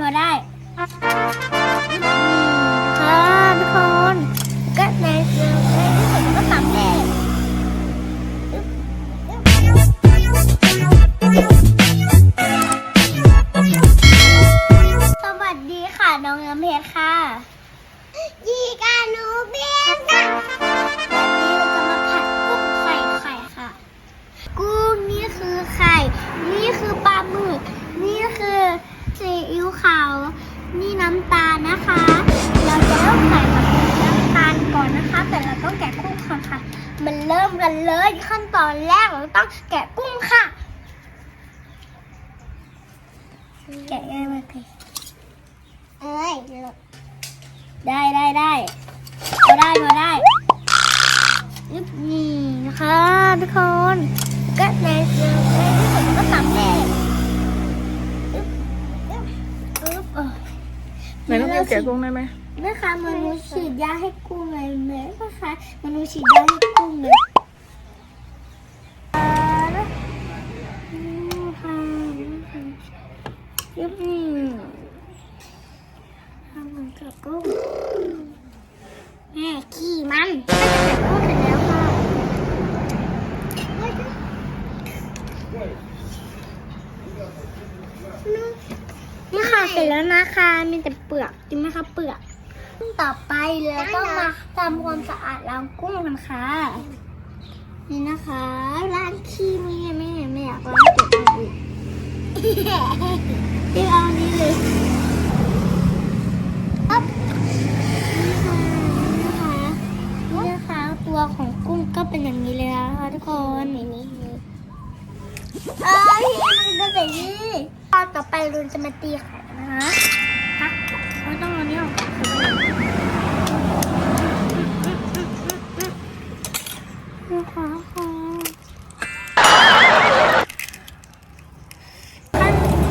พอได้ น้ำตาลนะคะ เราจะเริ่มใส่กับน้ำตาลก่อนนะคะ แต่เราต้องแกะกุ้งก่อนค่ะ มันเริ่มกันเลยขั้นตอนแรกเราต้องแกะกุ้งค่ะ แกะง่ายมากเลยเอ้ยได้ได้ได้พอได้พอได้ยึบนี่นะคะทุกคนก็ในในที่สุดก็สำเร็จ เก็บแกะกุ้งได้ไหมแม่คะมนุษย์ฉีดยาให้กุ้งเลยแม่นะคะมนุษย์ฉีดยาให้กุ้งเลยยืมค่ะยึบนี่ทำเหมือนกับกุ้งแม่ขี้มันกุ้งเสร็จแล้วค่ะนี่ค่ะ เสร็จแล้วนะคะ มีแต่เปลือกจริงไหมคะเปลือกต่อไปเราต้องมาทำความสะอาดล้างกุ้งกันค่ะนี่นะคะล้างขี้ไม่ไม่ไม่อยากล้างเก็บมันอีกที่เอานี้เลยปั๊บนี่ค่ะนี่นะคะนี่นะคะตัวของกุ้งก็เป็นอย่างนี้เลยนะคะทุกคนอย่นี้เลยเอ้ยมันเป็แบบนี้ตอนต่อไปเราจะมาตีไข่ะ คะฮะไม่ต้องเอาเนี้ยออกนะค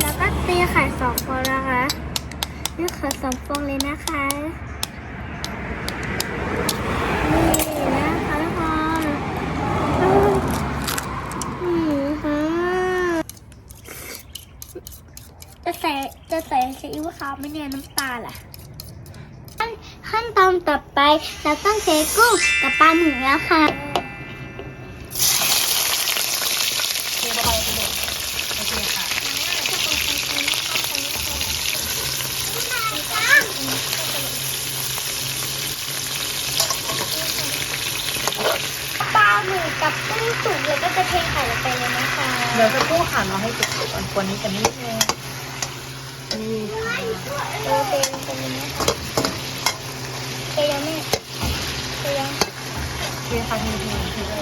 แล้วก็ตีไข่สองฟองนะคะนี่ไข่สองฟองเลยนะคะนี่นะคะทุกคนนี่ค่ะ จะใส่จะ ใส่ซีอิ๊วขาวไหม่เนี่ยน้ำตาลล่ะขั้นขั้นตอนต่อไปเราต้องใช้กุ้งกับปลาหมึกแล้วค่ะปลาหมึกกับกุ้งสุกแล้วก็จะเทไข่ลงไปเลยนะคะ เดี๋ยวจะพูดค่ะเราให้สุกๆก่อนคนนี้กันนิดนึง นี่ค่ะเออเทลงไปเลยนะคะเทยังไม่เทยังเทีค่ะทีทีทีค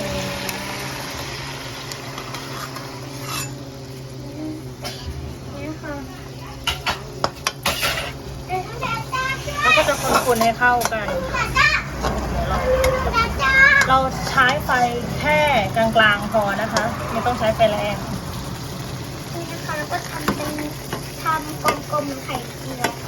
่ะแล้วก็จะคนๆให้เข้ากัน เราใช้ไฟแค่กลางๆพอนะคะ ไม่ต้องใช้ไฟแรงนี่นะคะก็ทำเป็น กลมๆเหมือนไข่เจียว